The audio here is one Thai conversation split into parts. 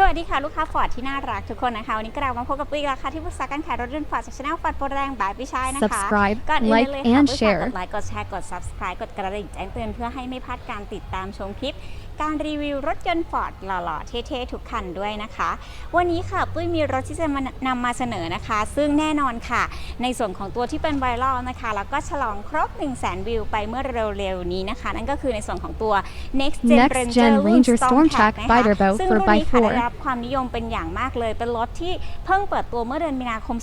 สวัสดีค่ะ ลูกค้าฟอร์ดที่น่ารักทุกคนนะคะ วันนี้กลับมาพบกับปุ้ยราคาที่ปรึกษาการขายรถยนต์ฟอร์ดจากช anel ฟอร์ดโปรแรงบายพี่ชายนะคะ Subscribe, ก่อนอื่น like เลยค่ะ and ปุ้ยฝาก share กดไลค์กดแชร์กด subscribe กดกระดิ่งแจ้งเตือนเพื่อให้ไม่พลาดการติดตามชมคลิป การรีวิวรถยนต์ฟอร์ดหล่อๆ เท่ๆ ทุกคันด้วยนะคะ วันนี้ค่ะปุ้ยมีรถที่จะมานำมาเสนอนะคะ ซึ่งแน่นอนค่ะ ในส่วนของตัวที่เป็นไวรัลนะคะ แล้วก็ฉลองครบ 1 0 0 0 0แวิวไปเมื่อเร็วๆ นี้นะคะ นั่นก็คือในส่วนของตัว next gen Next ranger Gen รุ่น Ranger Storm Storm Track Track นะคะ Fighter Boat ซึ่ง for รุ่นนี้ค่ะ by4 ได้รับความนิยมเป็นอย่างมากเลย เป็นรถที่เพิ่งเปิดตัวเมื่อเดือนมีนาคม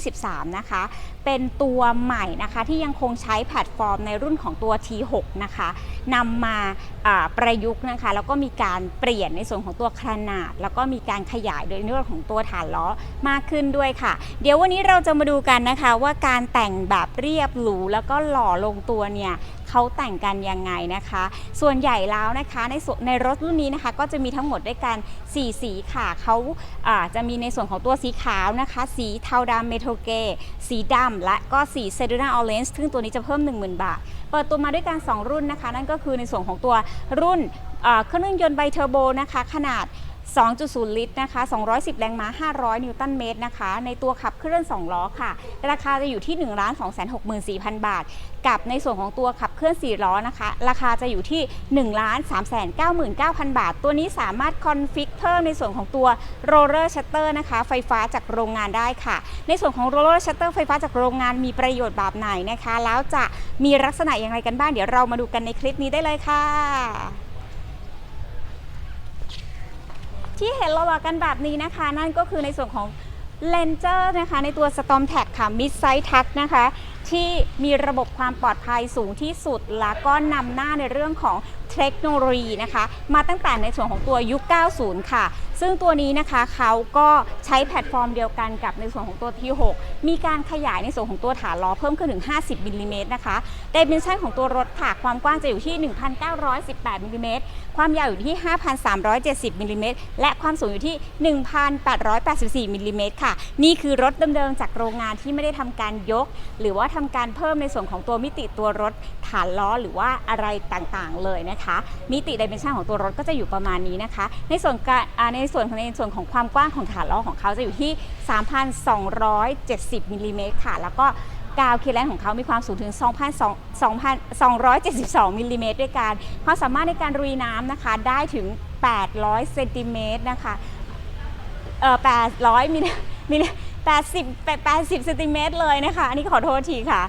2023 นะคะ เป็นตัวใหม่นะคะที่ยังคงใช้แพลตฟอร์มในรุ่นของตัว T6 นะคะนำมาอ่าประยุกต์นะคะแล้วก็มีการเปลี่ยนในส่วนของตัวขนาด แล้วก็มีการขยายโดยเรื่องของตัวฐานล้อมากขึ้นด้วยค่ะ เดี๋ยววันนี้เราจะมาดูกันนะคะว่าการแต่งแบบเรียบหรูแล้วก็หล่อลงตัวเนี่ยเขาแต่งกันยังไงนะคะ ส่วนใหญ่แล้วนะคะในในรถรุ่นนี้นะคะ ก็จะมีทั้งหมดด้วยกัน 4 สีค่ะเขาาจะมีในส่วนของตัวสีขาวนะคะ สีเทาดำเมโทเกสีดำและก็สีเซดูน่าออเรนจ์ซึ่งตัวนี้จะเพิ่ม 10,000 บาท เปิดตัวมาด้วยกัน 2 รุ่นนะคะ นั่นก็คือในส่วนของตัวรุ่นเครื่องยนต์ไบเทอร์โบนะคะขนาด 2.0 ลิตรนะคะ 210 แรงม้า 500 นิวตันเมตรนะคะ ในตัวขับเคลื่อน 2 ล้อค่ะ ราคาจะอยู่ที่ 1 2 6 4 0 0 0 บาท กับในส่วนของตัวขับเคลื่อน 4 ล้อนะคะ ราคาจะอยู่ที่ 1 3 9 9 0 0 0 บาท ตัวนี้สามารถคอนฟิกเพิ่มในส่วนของตัวโรลเลอร์ชัตเตอร์นะคะ ไฟฟ้าจากโรงงานได้ค่ะ ในส่วนของโรลเลอร์ชัตเตอร์ไฟฟ้าจากโรงงานมีประโยชน์แบบไหนนะคะ แล้วจะมีลักษณะอย่างไรกันบ้าง เดี๋ยวเรามาดูกันในคลิปนี้ได้เลยค่ะ ที่เห็นเราว่ากันแบบนี้นะคะ นั่นก็คือในส่วนของ l e n g e r นะคะ ในตัว Storm Tag ค่ะ Mid Size Tuck นะคะ ที่มีระบบความปลอดภัยสูงที่สุด แล้วก็นำหน้าในเรื่องของเทคโนโลยีนะคะ มาตั้งแต่ในส่วนของตัวยุค 90 ค่ะ ซึ่งตัวนี้นะคะเขาก็ใช้แพลตฟอร์มเดียวกันกับในส่วนของตัว T6 มีการขยายในส่วนของตัวฐานล้อเพิ่มขึ้นถึง 50มิลลิเมตรนะคะดิเมนชันของตัวรถค่ะ ความกว้างจะอยู่ที่ 1,918มิลลิเมตร ความยาวอยู่ที่ 5,370มิลลิเมตร และความสูงอยู่ที่ 1,884มิลลิเมตรค่ะ นี่คือรถเดิมๆจากโรงงานที่ไม่ได้ทำการยก หรือว่าทำการเพิ่มในส่วนของตัวมิติตัวรถฐานล้อหรือว่าอะไรต่างๆเลยนะคะ มิติดิเมนชันของตัวรถก็จะอยู่ประมาณนี้นะคะ ในส่วนการในส่วนของในส่วนของความกว้างของฐานล้อของเขาจะอยู่ที่ 3,270มิลลิเมตรค่ะ แล้วก็กาวเคแลนของเขามีความสูงถึง 2,272มิลลิเมตรด้วยกันความสามารถในการรุยน้ำนะคะได้ถึง 800เซนติเมตรนะคะเอ่อ800มิลลิ 80 80เซนติเมตรเลยนะคะ อันนี้ขอโทษทีค่ะ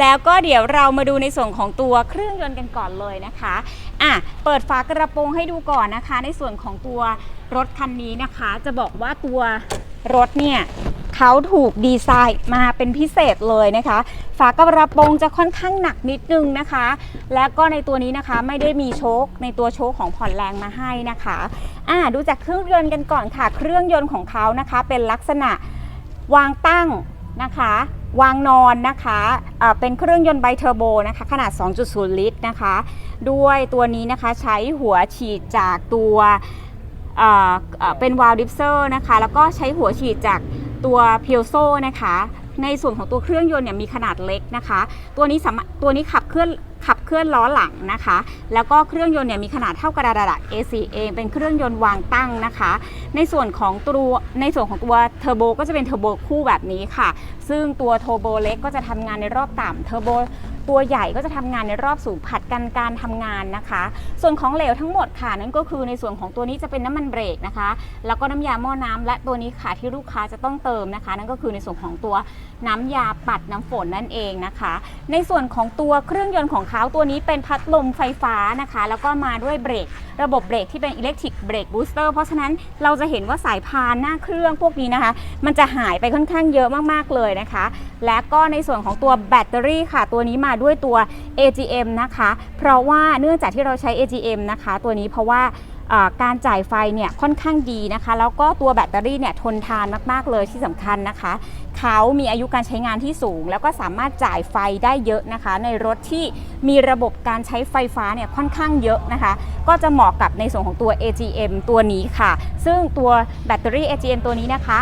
แล้วก็เดี๋ยวเรามาดูในส่วนของตัวเครื่องยนต์กันก่อนเลยนะคะอะเปิดฝากระโปรงให้ดูก่อนนะคะ ในส่วนของตัวรถคันนี้นะคะ จะบอกว่าตัวรถเนี่ยเขาถูกดีไซน์มาเป็นพิเศษเลยนะคะ ฝากระโปรงจะค่อนข้างหนักนิดนึงนะคะ แล้วก็ในตัวนี้นะคะไม่ได้มีโชคในตัวโชคของผ่อนแรงมาให้นะคะอ่าดูจากเครื่องยนต์กันก่อนค่ะ เครื่องยนต์ของเขานะคะ เป็นลักษณะ วางตั้งนะคะ วางนอนนะคะอ่าเป็นเครื่องยนต์ไบเทอร์โบนะคะ ขนาด 2.0 ลิตรนะคะ ด้วยตัวนี้นะคะใช้หัวฉีดจากตัวเป็นวาลดิฟเซอร์นะคะ แล้วก็ใช้หัวฉีดจากตัวเพียวโซนะคะ ในส่วนของตัวเครื่องยนต์เนี่ยมีขนาดเล็กนะคะ ตัวนี้สามารถตัวนี้ขับเคลื่อน ขับเคลื่อนล้อหลังนะคะ แล้วก็เครื่องยนต์เนี่ยมีขนาดเท่ากระดับ A4A เป็นเครื่องยนต์วางตั้งนะคะ ในส่วนของตัวในส่วนของตัวเทอร์โบก็จะเป็นเทอร์โบคู่แบบนี้ค่ะ ซึ่งตัวเทอร์โบเล็กก็จะทำงานในรอบต่ำเทอร์โบตัวใหญ่ก็จะทำงานในรอบสูงผัดกันการทำงานนะคะ ส่วนของเหลวทั้งหมดค่ะ นั่นก็คือในส่วนของตัวนี้จะเป็นน้ำมันเบรกนะคะ แล้วก็น้ำยาหม้อน้ำและตัวนี้ค่ะที่ลูกค้าจะต้องเติมนะคะ นั่นก็คือในส่วนของตัวน้ำยาปัดน้ำฝนนั่นเองนะคะ ในส่วนของตัวเครื่องยนต์ของเขาตัวนี้เป็นพัดลมไฟฟ้านะคะ แล้วก็มาด้วยเบรก ระบบเบรกที่เป็นอิเล็กทริกเบรกบูสเตอร์เพราะฉะนั้นเราจะเห็นว่าสายพานหน้าเครื่องพวกนี้นะคะ มันจะหายไปค่อนข้างเยอะมากๆเลยนะคะ และก็ในส่วนของตัวแบตเตอรี่ค่ะ ตัวนี้มาด้วยตัว AGM นะคะ เพราะว่าเนื่องจากที่เราใช้ AGM นะคะ ตัวนี้เพราะว่า การจ่ายไฟเนี่ยค่อนข้างดีนะคะ แล้วก็ตัวแบตเตอรี่เนี่ยทนทานมาก ๆ เลยที่สำคัญนะคะ เขามีอายุการใช้งานที่สูง แล้วก็สามารถจ่ายไฟได้เยอะนะคะ ในรถที่มีระบบการใช้ไฟฟ้าเนี่ยค่อนข้างเยอะนะคะ ก็จะเหมาะกับในส่วนของตัว AGM ตัวนี้ค่ะ ซึ่งตัวแบตเตอรี่ AGM ตัวนี้นะคะ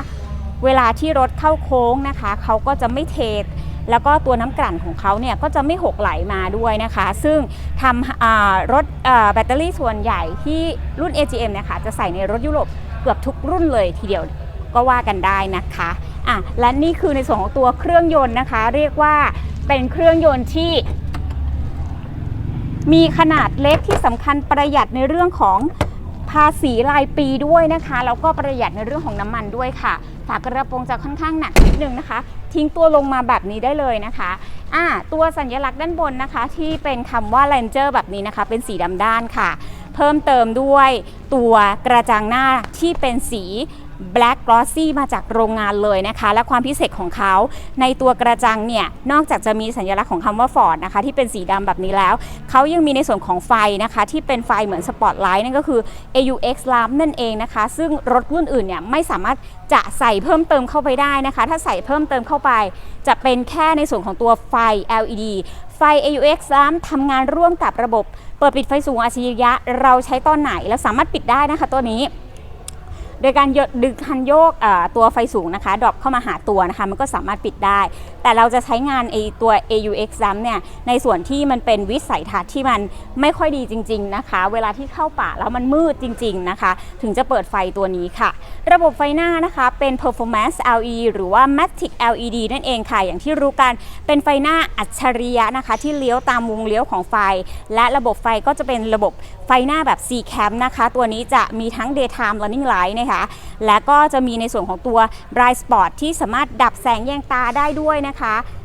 เวลาที่รถเข้าโค้งนะคะ เขาก็จะไม่เท แล้วก็ตัวน้ำกลั่นของเขาเนี่ยก็จะไม่หกไหลมาด้วยนะคะ ซึ่งทำรถแบตเตอรี่ส่วนใหญ่ที่รุ่น AGM เนี่ยค่ะจะใส่ในรถยุโรปเกือบทุกรุ่นเลยทีเดียวก็ว่ากันได้นะคะอะและนี่คือในส่วนของตัวเครื่องยนต์นะคะ เรียกว่าเป็นเครื่องยนต์ที่มีขนาดเล็กที่สำคัญประหยัดในเรื่องของภาษีรายปีด้วยนะคะแล้วก็ประหยัดในเรื่องของน้ำมันด้วยค่ะ ฝากระโปรงจะค่อนข้างหนักนิดนึงนะคะ ทิ้งตัวลงมาแบบนี้ได้เลยนะคะอ่าตัวสัญลักษณ์ด้านบนนะคะ ที่เป็นคำว่า Ranger แบบนี้นะคะ เป็นสีดำด้านค่ะ เพิ่มเติมด้วยตัวกระจังหน้าที่เป็นสี Black Glossy มาจากโรงงานเลยนะคะ และความพิเศษของเขาในตัวกระจังเนี่ย นอกจากจะมีสัญลักษณ์ของคำว่า Ford นะคะ ที่เป็นสีดำแบบนี้แล้ว เขายังมีในส่วนของไฟนะคะ ที่เป็นไฟเหมือนสปอตไลท์นั่นก็คือ AUX lamp นั่นเองนะคะ ซึ่งรถรุ่นอื่นเนี่ยไม่สามารถจะใส่เพิ่มเติมเข้าไปได้นะคะ ถ้าใส่เพิ่มเติมเข้าไป จะเป็นแค่ในส่วนของตัวไฟ LED ไฟ AUX lamp ทำงานร่วมกับระบบ เปิดปิดไฟสูงอัจฉริยะ เราใช้ตอนไหนแล้วสามารถปิดได้นะคะตัวนี้ โดยการยกดึงคันโยกตัวไฟสูงนะคะดรอปเข้ามาหาตัวนะคะ มันก็สามารถปิดได้ แต่เราจะใช้งานไอตัว AUX ซ้ำเนี่ยในส่วนที่มันเป็นวิสัยทัศน์ที่มันไม่ค่อยดีจริง ๆนะคะ เวลาที่เข้าป่าแล้วมันมืดจริง ๆนะคะ ถึงจะเปิดไฟตัวนี้ค่ะ ระบบไฟหน้านะคะเป็น performance LED หรือว่า matic LED นั่นเองค่ะ อย่างที่รู้กันเป็นไฟหน้าอัจฉริยะนะคะ ที่เลี้ยวตามวงเลี้ยวของไฟ และระบบไฟก็จะเป็นระบบไฟหน้าแบบ C cam นะคะ ตัวนี้จะมีทั้ง daytime running light นะคะและก็จะมีในส่วนของตัว bright spot ที่สามารถดับแสงแยงตาได้ด้วยนะคะ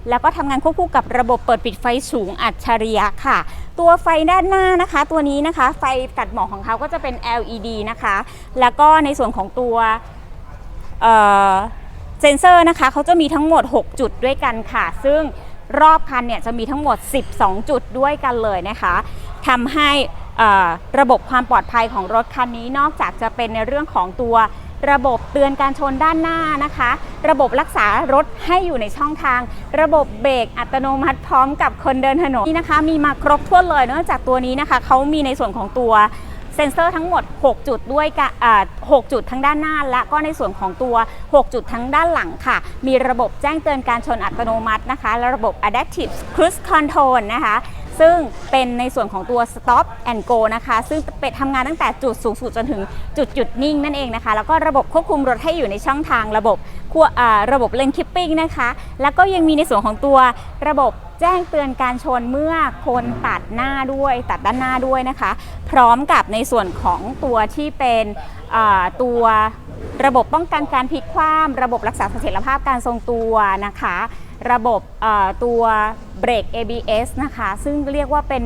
แล้วก็ทำงานควบคู่กับระบบเปิดปิดไฟสูงอัจฉริยะค่ะ ตัวไฟด้านหน้านะคะ ตัวนี้นะคะ ไฟกัดหมอกของเขาก็จะเป็น LED นะคะ แล้วก็ในส่วนของตัวเเซนเซอร์นะคะเขาจะมีทั้งหมด 6 จุดด้วยกันค่ะ ซึ่งรอบคันเนี่ยจะมีทั้งหมด 12 จุดด้วยกันเลยนะคะทำให้ระบบความปลอดภัยของรถคันนี้นอกจากจะเป็นในเรื่องของตัว ระบบเตือนการชนด้านหน้านะคะ ระบบรักษารถให้อยู่ในช่องทาง ระบบเบรกอัตโนมัติพร้อมกับคนเดินถนนนี่นะคะ มีมาครบถ้วนเลยนอกจากตัวนี้นะคะเขามีในส่วนของตัวเซ็นเซอร์ทั้งหมด 6 จุดด้วยกันอ่า6จุดทั้งด้านหน้า และก็ในส่วนของตัว 6 จุดทั้งด้านหลังค่ะ มีระบบแจ้งเตือนการชนอัตโนมัตินะคะ และระบบ Adaptive Cruise Control นะคะ ซึ่งเป็นในส่วนของตัว Stop and Go นะคะ ซึ่งเป็นทำงานตั้งแต่จุดสูงสุดจนถึงจุดหยุดนิ่งนั่นเองนะคะ แล้วก็ระบบควบคุมรถให้อยู่ในช่องทางระบบควอ่าระบบเลนคิปปิ้งนะคะ แล้วก็ยังมีในส่วนของตัวระบบแจ้งเตือนการชนเมื่อคนตัดหน้าด้วย ตัดด้านหน้าด้วยนะคะ พร้อมกับในส่วนของตัวที่เป็นตัว ระบบป้องกันการพลิกคว่ำระบบรักษาเสถียรภาพการทรงตัวนะคะ ระบบตัวเบรก ABS นะคะ ซึ่งเรียกว่าเป็น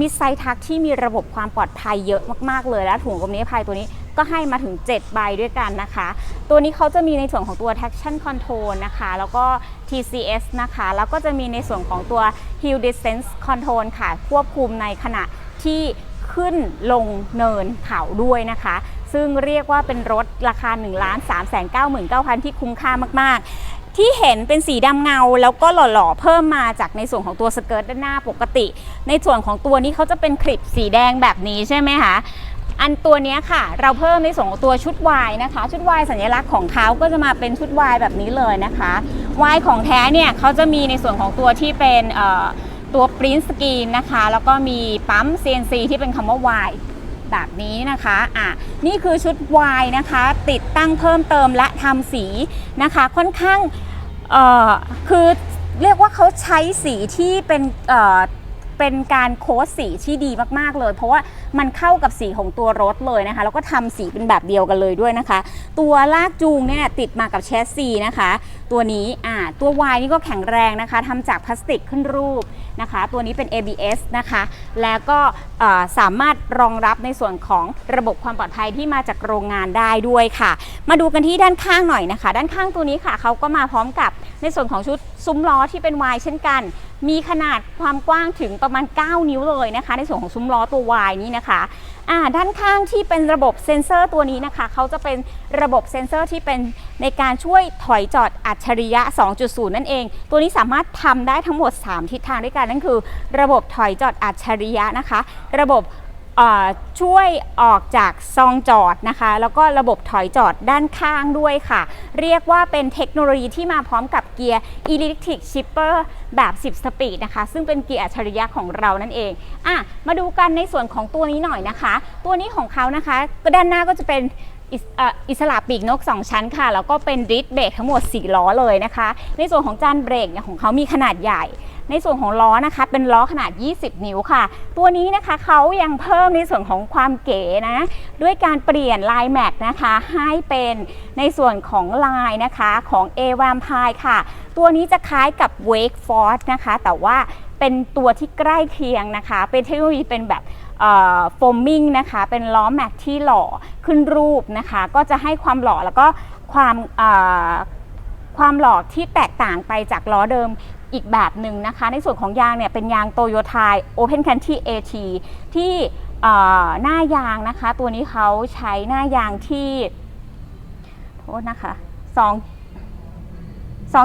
มิสไซทักที่มีระบบความปลอดภัยเยอะมาก ๆ เลย และถุงลมนิรภัยตัวนี้ก็ให้มาถึง 7 ใบด้วยกันนะคะ ตัวนี้เขาจะมีในส่วนของตัว traction control นะคะ แล้วก็ TCS นะคะ แล้วก็จะมีในส่วนของตัว hill distance control ค่ะ ควบคุมในขณะที่ ขึ้นลงเนินเขาด้วยนะคะ ซึ่งเรียกว่าเป็นรถราคา 1 3 9 9 9 0 0 ที่คุ้มค่ามาก ๆ ที่เห็นเป็นสีดำเงาแล้วก็หล่อ ๆ เพิ่มมาจากในส่วนของตัวสเกิร์ตด้านหน้าปกติ ในส่วนของตัวนี้เขาจะเป็นคลิปสีแดงแบบนี้ใช่ไหมคะอันตัวนี้ค่ะ เราเพิ่มในส่วนของตัวชุดวายนะคะ ชุดวายสัญลักษณ์ของเขาก็จะมาเป็นชุดวายแบบนี้เลยนะคะวายของแท้เนี่ยเขาจะมีในส่วนของตัวที่เป็นเอ่อ ตัวปริ้นสกรีนนะคะ แล้วก็มีปั๊ม CNC ที่เป็นคำว่าวายแบบนี้นะคะอะนี่คือชุดวายนะคะ ติดตั้งเพิ่มเติมและทำสีนะคะ ค่อนข้างเอ่อคือเรียกว่าเขาใช้สีที่เป็นเอ่อ เป็นการโค้ดสีที่ดีมากๆเลย เพราะว่ามันเข้ากับสีของตัวรถเลยนะคะ แล้วก็ทำสีเป็นแบบเดียวกันเลยด้วยนะคะ ตัวลากจูงเนี่ยติดมากับแชสซีนะคะ ตัวนี้อ่าตัว Y นี่ก็แข็งแรงนะคะทำจากพลาสติกขึ้นรูปนะคะ ตัวนี้เป็น ABS นะคะ แล้วก็สามารถรองรับในส่วนของระบบความปลอดภัยที่มาจากโรงงานได้ด้วยค่ะ มาดูกันที่ด้านข้างหน่อยนะคะ ด้านข้างตัวนี้ค่ะเขาก็มาพร้อมกับในส่วนของชุดซุ้มล้อที่เป็น Y เช่นกัน มีขนาดความกว้างถึงประมาณ 9 นิ้วเลยนะคะ ในส่วนของซุ้มล้อตัว Y นี้นะคะอ่าด้านข้างที่เป็นระบบเซ็นเซอร์ตัวนี้นะคะ เขาจะเป็นระบบเซ็นเซอร์ที่เป็นในการช่วยถอยจอดอัจฉริยะ 2.0 นั่นเอง ตัวนี้สามารถทำได้ทั้งหมด 3 ทิศทางด้วยกันนั่นคือ ระบบถอยจอดอัจฉริยะนะคะ ระบบ ช่วยออกจากซองจอดนะคะ แล้วก็ระบบถอยจอดด้านข้างด้วยค่ะ เรียกว่าเป็นเทคโนโลยีที่มาพร้อมกับเกียร์ Electric Shipper แบบ 10 สปีดนะคะ ซึ่งเป็นเกียร์อัจฉริยะของเรานั่นเองอะมาดูกันในส่วนของตัวนี้หน่อยนะคะ ตัวนี้ของเขานะคะก็ด้านหน้าก็จะเป็นอิสเอ่ออิสระปีกนก 2 ชั้นค่ะ แล้วก็เป็นดิสเบรกทั้งหมด 4 ล้อเลยนะคะ ในส่วนของจานเบรกเนี่ยของเขามีขนาดใหญ่ ในส่วนของล้อนะคะ เป็นล้อขนาด 20 นิ้วค่ะ ตัวนี้นะคะเขายังเพิ่มในส่วนของความเก๋นะ ด้วยการเปลี่ยนลายแม็กนะคะให้เป็นในส่วนของลายนะคะของ a v a m p i r e ค่ะ ตัวนี้จะคล้ายกับ Wake Force นะคะ แต่ว่าเป็นตัวที่ใกล้เคียงนะคะ เป็นเทคโนโลยีเป็นแบบโฟมมิ่งนะคะ เป็นล้อแม็กที่หล่อขึ้นรูปนะคะ ก็จะให้ความหล่อแล้วก็ความ ความหล่อที่แตกต่างไปจากล้อเดิมอีกแบบหนึ่งนะคะ ในส่วนของยางเนี่ยเป็นยางโตโยต้า Open Country AT ที่เอ่หน้ายางนะคะ ตัวนี้เขาใช้หน้ายางที่โทษนะคะสอง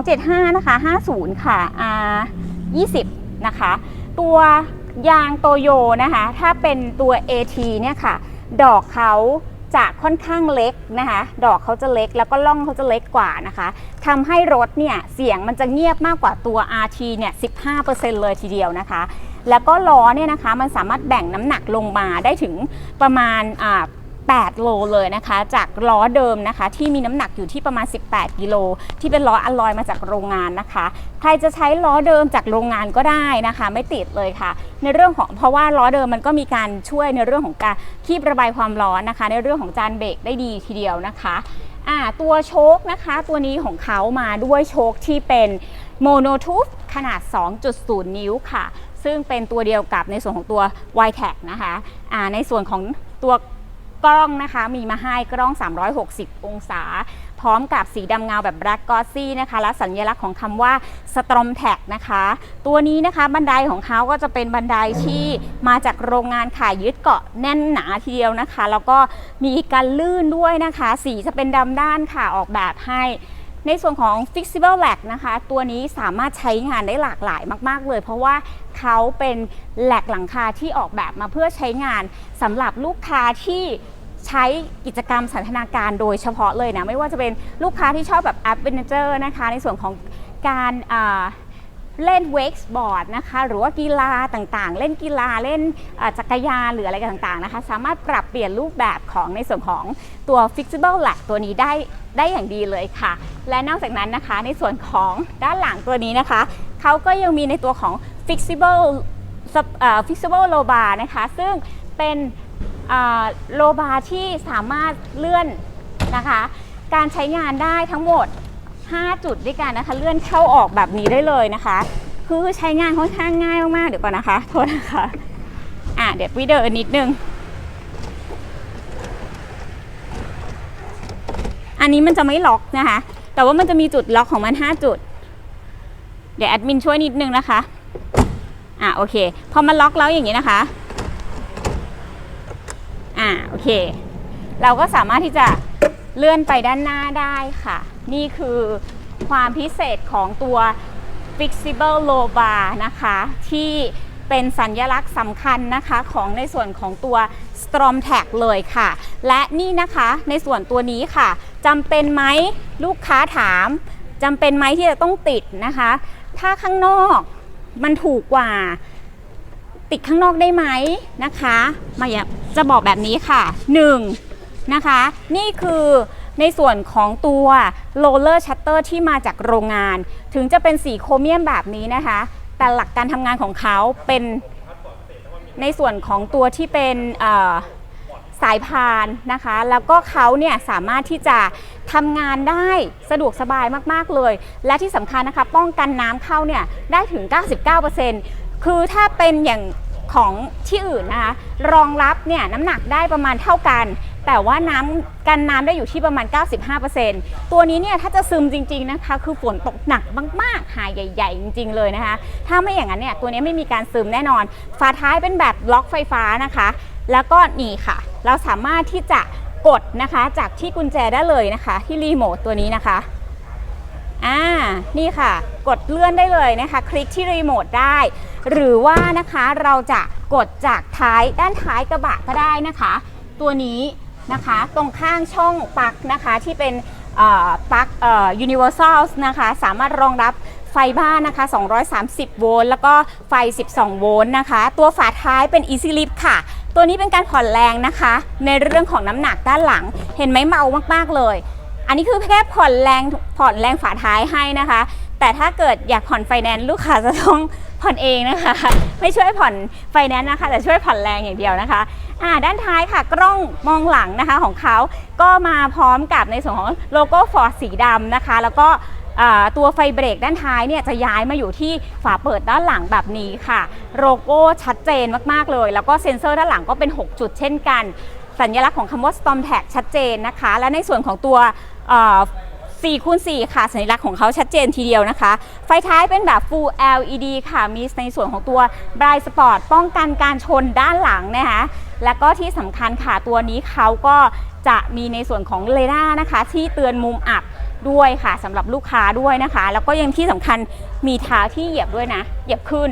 275นะคะ50ค่ะ R 20นะคะ ตัวยางโตโยนะคะ ถ้าเป็นตัว AT เนี่ยค่ะ ดอกเขา จะค่อนข้างเล็กนะคะ ดอกเขาจะเล็กแล้วก็ล่องเขาจะเล็กกว่านะคะทำให้รถเนี่ยเสียงมันจะเงียบมากกว่าตัว RT เนี่ย15%เลยทีเดียวนะคะ แล้วก็ล้อเนี่ยนะคะมันสามารถแบ่งน้ำหนักลงมาได้ถึงประมาณอ่า 8 โลเลยนะคะ จากล้อเดิมนะคะ ที่มีน้ำหนักอยู่ที่ประมาณ 18 กิโล ที่เป็นล้ออลลอยมาจากโรงงานนะคะ ใครจะใช้ล้อเดิมจากโรงงานก็ได้นะคะ ไม่ติดเลยค่ะ ในเรื่องของเพราะว่าล้อเดิมมันก็มีการช่วยในเรื่องของการคีบระบายความร้อนนะคะ ในเรื่องของจานเบรกได้ดีทีเดียวนะคะอ่าตัวโชคนะคะ ตัวนี้ของเขามาด้วยโชคที่เป็นโมโนทูธขนาด 2.0 นิ้วค่ะ ซึ่งเป็นตัวเดียวกับในส่วนของตัว y t e c นะคะในส่วนของตัว กล้องนะคะ มีมาให้กล้อง 360 องศา พร้อมกับสีดำเงาแบบ Black Glossy นะคะ และสัญลักษณ์ของคำว่า Strom Tag นะคะ ตัวนี้นะคะบันไดของเขาก็จะเป็นบันไดที่มาจากโรงงานขายยึดเกาะแน่นหนาทีเดียวนะคะ แล้วก็มีการลื่นด้วยนะคะ สีจะเป็นดำด้านค่ะออกแบบให้ ในส่วนของ flexible lag นะคะ ตัวนี้สามารถใช้งานได้หลากหลายมาก ๆ เลย เพราะว่าเขาเป็นแหลกหลังคาที่ออกแบบมาเพื่อใช้งานสำหรับลูกค้าที่ใช้กิจกรรมสันทนาการโดยเฉพาะเลยนะ ไม่ว่าจะเป็นลูกค้าที่ชอบแบบ adventure นะคะ ในส่วนของการ เล่นเวกบอร์ดนะคะหรือว่ากีฬาต่างๆ เล่นกีฬาเล่นจักรยานหรืออะไรต่างๆนะคะสามารถปรับเปลี่ยนรูปแบบของในส่วนของตัว flexible lag ตัวนี้ได้ได้อย่างดีเลยค่ะ และนอกจากนั้นนะคะในส่วนของด้านหลังตัวนี้นะคะเขาก็ยังมีในตัวของ flexible flexible low bar นะคะซึ่งเป็นโลบาร์ที่สามารถเลื่อนนะคะ การใช้งานได้ทั้งหมด 5 จุดด้วยกันนะคะ เลื่อนเข้าออกแบบนี้ได้เลยนะคะ คือใช้งานค่อนข้างง่ายมากๆเดี๋ยวก่อนนะคะโทษนะคะอะเดี๋ยววิดีโอนิดนึงอันนี้มันจะไม่ล็อกนะคะ แต่ว่ามันจะมีจุดล็อกของมัน 5 จุด เดี๋ยวแอดมินช่วยนิดนึงนะคะ อะโอเค พอมันล็อกแล้วอย่างนี้นะคะ อ่าโอเค เราก็สามารถที่จะเลื่อนไปด้านหน้าได้ค่ะ นี่คือความพิเศษของตัว flexible low bar นะคะ ที่เป็นสัญลักษณ์สำคัญนะคะของในส่วนของตัว Strom Tag เลยค่ะ และนี่นะคะในส่วนตัวนี้ค่ะจำเป็นไหมลูกค้าถามจำเป็นไหมที่จะต้องติดนะคะ ถ้าข้างนอกมันถูกกว่า ติดข้างนอกได้ไหมนะคะ มาอย่าจะบอกแบบนี้ค่ะ 1. นะคะ นี่คือ ในส่วนของตัวโรลเลอร์ชัตเตอร์ที่มาจากโรงงาน ถึงจะเป็นสีโครเมียมแบบนี้นะคะ แต่หลักการทำงานของเขาเป็นในส่วนของตัวที่เป็นสายพานนะคะ แล้วก็เขาเนี่ยสามารถที่จะทำงานได้สะดวกสบายมาก ๆ เลย และที่สำคัญนะคะ ป้องกันน้ำเข้าเนี่ยได้ถึง 99%คือถ้าเป็นอย่างของที่อื่นนะคะ รองรับเนี่ยน้ำหนักได้ประมาณเท่ากัน แต่ว่าน้ำกันน้ำได้อยู่ที่ประมาณ 95%ตัวนี้เนี่ยถ้าจะซึมจริงๆนะคะ คือฝนตกหนักมากๆ หายใหญ่ ๆ จริง ๆ เลยนะคะ ถ้าไม่อย่างนั้นเนี่ยตัวนี้ไม่มีการซึมแน่นอน ฝาท้ายเป็นแบบล็อกไฟฟ้านะคะ แล้วก็นี่ค่ะ เราสามารถที่จะกดนะคะจากที่กุญแจได้เลยนะคะ ที่รีโมทตัวนี้นะคะอ่านี่ค่ะ กดเลื่อนได้เลยนะคะ คลิกที่รีโมทได้ หรือว่านะคะเราจะกดจากท้ายด้านท้ายกระบะก็ได้นะคะ ตัวนี้ นะคะ ตรงข้างช่องปลั๊กนะคะที่เป็นปลั๊กเอ่อ universal นะคะ สามารถรองรับไฟบ้านนะคะ 230 โวลต์ แล้วก็ไฟ 12 โวลต์นะคะ ตัวฝาท้ายเป็น easy lift ค่ะ ตัวนี้เป็นการผ่อนแรงนะคะ ในเรื่องของน้ำหนักด้านหลัง เห็นไหมเมามาก ๆ เลย อันนี้คือแค่ผ่อนแรงผ่อนแรงฝาท้ายให้นะคะ แต่ถ้าเกิดอยากผ่อนไฟแนนซ์ลูกค้าจะต้องผ่อนเองนะคะ ไม่ช่วยผ่อนไฟแนนซ์นะคะ แต่ช่วยผ่อนแรงอย่างเดียวนะคะอ่าด้านท้ายค่ะกล้องมองหลังนะคะของเขาก็มาพร้อมกับในส่วนของโลโก้ฟอร์ดสีดำนะคะ แล้วก็ตัวไฟเบรกด้านท้ายเนี่ยจะย้ายมาอยู่ที่ฝาเปิดด้านหลังแบบนี้ค่ะโลโก้ชัดเจนมากๆเลย แล้วก็เซ็นเซอร์ด้านหลังก็เป็น 6 จุดเช่นกัน สัญลักษณ์ของคำว่า Storm Tag ชัดเจนนะคะ และในส่วนของตัว 4คูณ4ค่ะ สัญลักษณ์ของเขาชัดเจนทีเดียวนะคะ ไฟท้ายเป็นแบบ Full LED ค่ะ มีในส่วนของตัว Bright Spot ป้องกันการชนด้านหลังนะคะแล้วก็ที่สำคัญค่ะตัวนี้เขาก็จะมีในส่วนของเรดาร์นะคะ ที่เตือนมุมอับด้วยค่ะสำหรับลูกค้าด้วยนะคะ แล้วก็ยังที่สำคัญมีเท้าที่เหยียบด้วยนะ เหยียบขึ้น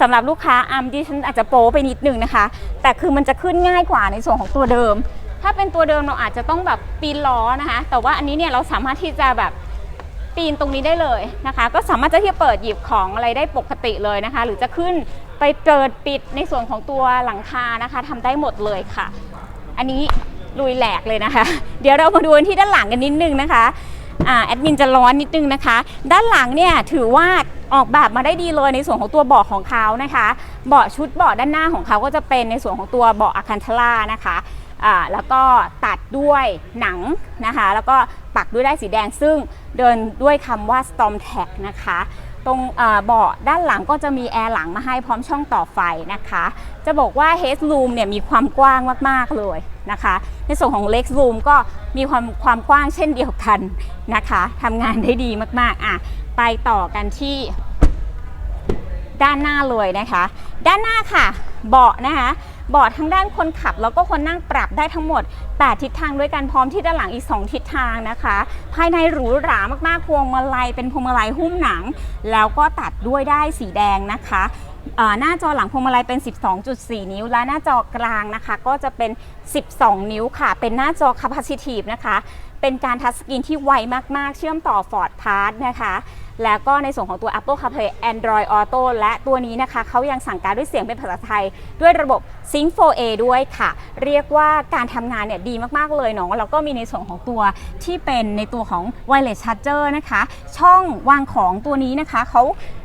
สำหรับลูกค้าอัมดิฉันอาจจะโป๊ไปนิดนึงนะคะ แต่คือมันจะขึ้นง่ายกว่าในส่วนของตัวเดิม ถ้าเป็นตัวเดิมเราอาจจะต้องแบบปีนล้อนะคะ แต่ว่าอันนี้เนี่ยเราสามารถที่จะแบบปีนตรงนี้ได้เลยนะคะ ก็สามารถจะที่เปิดหยิบของอะไรได้ปกติเลยนะคะ หรือจะขึ้นไปเปิดปิดในส่วนของตัวหลังคานะคะทำได้หมดเลยค่ะ อันนี้ลุยแหลกเลยนะคะ เดี๋ยวเรามาดูที่ด้านหลังกันนิดนึงนะคะอ่าแอดมินจะร้อนนิดนึงนะคะ ด้านหลังเนี่ยถือว่าออกแบบมาได้ดีเลยในส่วนของตัวเบาะของเขานะคะ เบาะชุดเบาะด้านหน้าของเขาก็จะเป็นในส่วนของตัวเบาะอะคันทล่านะคะ แล้วก็ตัดด้วยหนังนะคะ แล้วก็ปักด้วยได้ายสีแดงซึ่งเดินด้วยคำว่า Storm Tag นะคะ ตรงเอ่อเบาะด้านหลังก็จะมีแอร์หลังมาให้พร้อมช่องต่อไฟนะคะ จะบอกว่า Headroom เนี่ยมีความกว้างมาก ๆ เลยนะคะ ในส่วนของ Legroom ก็มีความความกว้างเช่นเดียวกันนะคะทำงานได้ดีมากๆอะไปต่อกันที่ด้านหน้าเลยนะคะ ด้านหน้าค่ะ เบาะนะคะ เบาะทั้งด้านคนขับ แล้วก็คนนั่งปรับได้ทั้งหมด 8 ทิศทางด้วยกันพร้อมที่ด้านหลังอีก 2 ทิศทางนะคะ ภายในหรูหรามากๆพวงมาลัยเป็นพวงมาลัยหุ้มหนัง แล้วก็ตัดด้วยได้สีแดงนะคะหน้าจอหลังพวงมาลัยเป็น 12.4 นิ้ว และหน้าจอกลางนะคะ ก็จะเป็น 12 นิ้วค่ะ เป็นหน้าจอ capacitive นะคะ เป็นการทัชสกรีนที่ไวมากๆ เชื่อมต่อ Ford Pass นะคะ แล้วก็ในส่วนของตัว Apple CarPlay Android Auto และตัวนี้นะคะเขายังสั่งการด้วยเสียงเป็นภาษาไทย ด้วยระบบ Sync 4A ด้วยค่ะ เรียกว่าการทำงานเนี่ยดีมากๆเลยเนาะแล้วก็มีในส่วนของตัวที่เป็นในตัวของ Wireless Charger นะคะ ช่องวางของตัวนี้นะคะเขา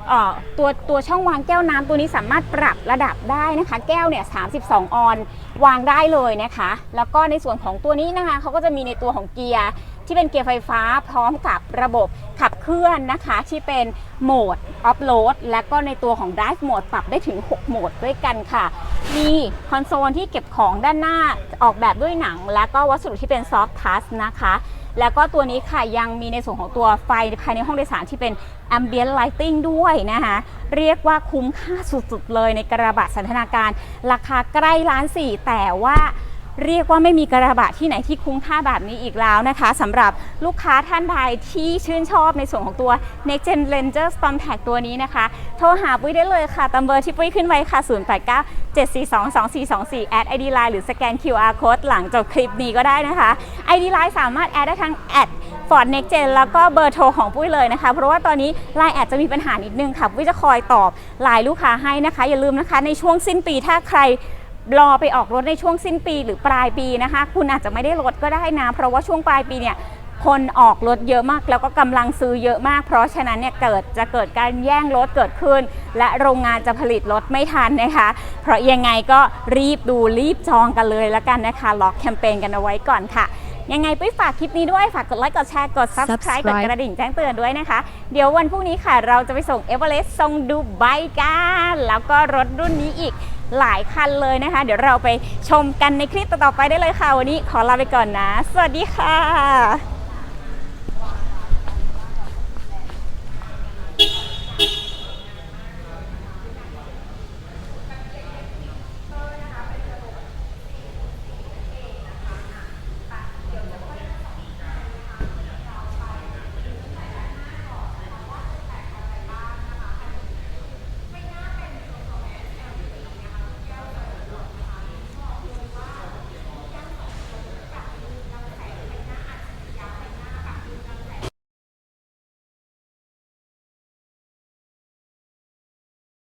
เตัวตัวช่องวางแก้วน้ำตัวนี้สามารถปรับระดับได้นะคะ แก้วเนี่ย 32 ออน วางได้เลยนะคะ แล้วก็ในส่วนของตัวนี้นะคะเขาก็จะมีในตัวของเกียร์ ที่เป็นเกียร์ไฟฟ้าพร้อมกับระบบขับเคลื่อนนะคะ ที่เป็นโหมดออฟโหลดและก็ในตัวของ Drive Mode ปรับได้ถึง 6 โหมดด้วยกันค่ะ มีคอนโซลที่เก็บของด้านหน้าออกแบบด้วยหนัง และก็วัสดุที่เป็นซอฟท์ทัชนะคะ แล้วก็ตัวนี้ค่ะยังมีในส่วนของตัวไฟภายในห้องโดยสารที่เป็น Ambient Lighting ด้วยนะคะ เรียกว่าคุ้มค่าสุดๆเลยในกระบะสันทนาการ ราคาใกล้ล้านสี่แต่ว่า เรียกว่าไม่มีกระบะที่ไหนที่คุ้มค่าแบบนี้อีกแล้วนะคะสำหรับลูกค้าท่านใดที่ชื่นชอบในส่วนของตัว Next Gen Ranger Storm Tag ตัวนี้นะคะ โทรหาปุ้ยได้เลยค่ะตามเบอร์ที่ปุ้ยขึ้นไว้ค่ะ 089 742 2424 แอด ID Line หรือสแกน QR Code หลังจบคลิปนี้ก็ได้นะคะ ID Line สามารถแอดได้ทั้งแอด Ford Next Gen แล้วก็เบอร์โทรของปุ้ยเลยนะคะ เพราะว่าตอนนี้ไลน์แอดจะมีปัญหานิดนึงค่ะปุ้ยจะคอยตอบไลน์ลูกค้าให้นะคะ อย่าลืมนะคะในช่วงสิ้นปีถ้าใคร รอไปออกรถในช่วงสิ้นปีหรือปลายปีนะคะ คุณอาจจะไม่ได้รถก็ได้นะ เพราะว่าช่วงปลายปีเนี่ยคนออกรถเยอะมาก แล้วก็กำลังซื้อเยอะมาก เพราะฉะนั้นเนี่ยเกิดจะเกิดการแย่งรถเกิดขึ้น และโรงงานจะผลิตรถไม่ทันนะคะ เพราะยังไงก็รีบดูรีบจองกันเลยแล้วกันนะคะล็อกแคมเปญกันเอาไว้ก่อนค่ะยังไงปุ้ยฝากคลิปนี้ด้วยฝากกดไลค์กดแชร์กด subscribe กด Subscribe กระดิ่งแจ้งเตือนด้วยนะคะ เดี๋ยววันพรุ่งนี้ค่ะ เราจะไปส่งเอเวอเรสต์ทรงดูไบกัน แล้วก็รถรุ่นนี้อีก หลายคันเลยนะคะ เดี๋ยวเราไปชมกันในคลิปต่อๆไปได้เลยค่ะ วันนี้ขอลาไปก่อนนะ สวัสดีค่ะ